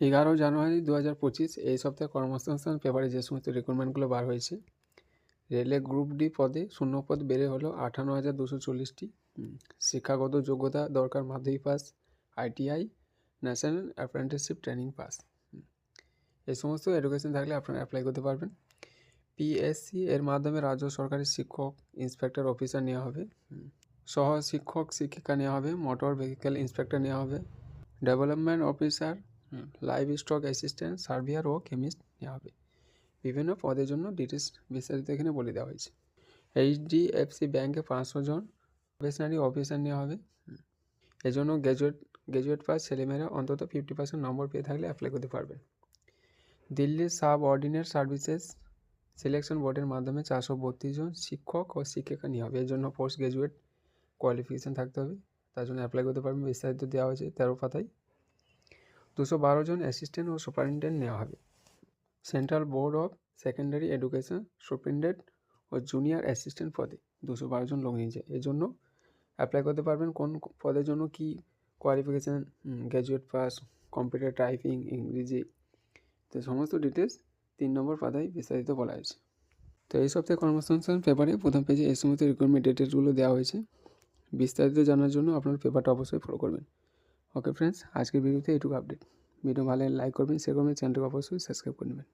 এগারো জানুয়ারি দু হাজার পঁচিশ এই সপ্তাহে কর্মসংস্থান পেপারে যে সমস্ত রিক্রুটমেন্টগুলো বার হয়েছে, রেলে গ্রুপ ডি পদে শূন্য পদ বেড়ে হলো আঠান্ন হাজার দুশো চল্লিশটি। শিক্ষাগত যোগ্যতা দরকার মাধ্যমিক pass ITI national apprenticeship training pass এই সমস্ত এডুকেশন থাকলে আপনারা অ্যাপ্লাই করতে পারবেন। পিএসসি এর মাধ্যমে রাজ্য সরকারি শিক্ষক ইন্সপেক্টর অফিসার নেওয়া হবে। সহ শিক্ষক শিক্ষিকা নেওয়া হবে মোটর ভেহিক্যাল ইন্সপেক্টর নেওয়া হবে। Development officer livestock assistant surveyor ও কেমিস্ট নেওয়া হবে। বিভিন্ন পদের জন্য ডিটেলস বিস্তারিত এখানে বলে দেওয়া হয়েছে। এইচডিএফসি ব্যাংকে পাঁচশো জন প্রফেশনারি অফিসার নেওয়া হবে। এজন্য গ্র্যাজুয়েট গ্র্যাজুয়েট পাস ছেলেমেয়েরা অন্তত ফিফটি পার্সেন্ট নম্বর পেয়ে থাকলে অ্যাপ্লাই করতে পারবেন। দিল্লির সাব অর্ডিনেট সার্ভিসেস সিলেকশন বোর্ডের মাধ্যমে চারশো বত্রিশ জন শিক্ষক ও শিক্ষিকা নেওয়া হবে। এর জন্য পোস্ট গ্র্যাজুয়েট কোয়ালিফিকেশান থাকতে হবে। তার জন্য অ্যাপ্লাই করতে পারবেন। বিস্তারিত দেওয়া হয়েছে তেরো পাতায়। দুশো বারো জন অ্যাসিস্ট্যান্ট ও সুপারিনটেন্ডেন্ট নেওয়া হবে। Central board of secondary education superintendent O junior assistant পদে দুশো বারো জন লোক নিয়েছে। এর জন্য অ্যাপ্লাই করতে পারবেন কোন পদের জন্য, কি qualification graduate pass computer typing ইংরেজি। তো সমস্ত ডিটেলস তিন নম্বর পাতায় বিস্তারিত বলা হয়েছে। তো এই সপ্তাহে কর্মসংস্থান পেপারে প্রথম পেজে এই সমস্ত রিক্রুটমেন্ট ডিটেলসগুলো দেওয়া হয়েছে। বিস্তারিত জানার জন্য আপনার পেপারটা অবশ্যই ফলো করবেন। ওকে ফ্রেন্ডস আজকের ভিডিওতে এটুকু আপডেট ভিডিও ভালো লাইক করবেন শেয়ার করবেন চ্যানেলটাকে অবশ্যই সাবস্ক্রাইব করে নেবেন।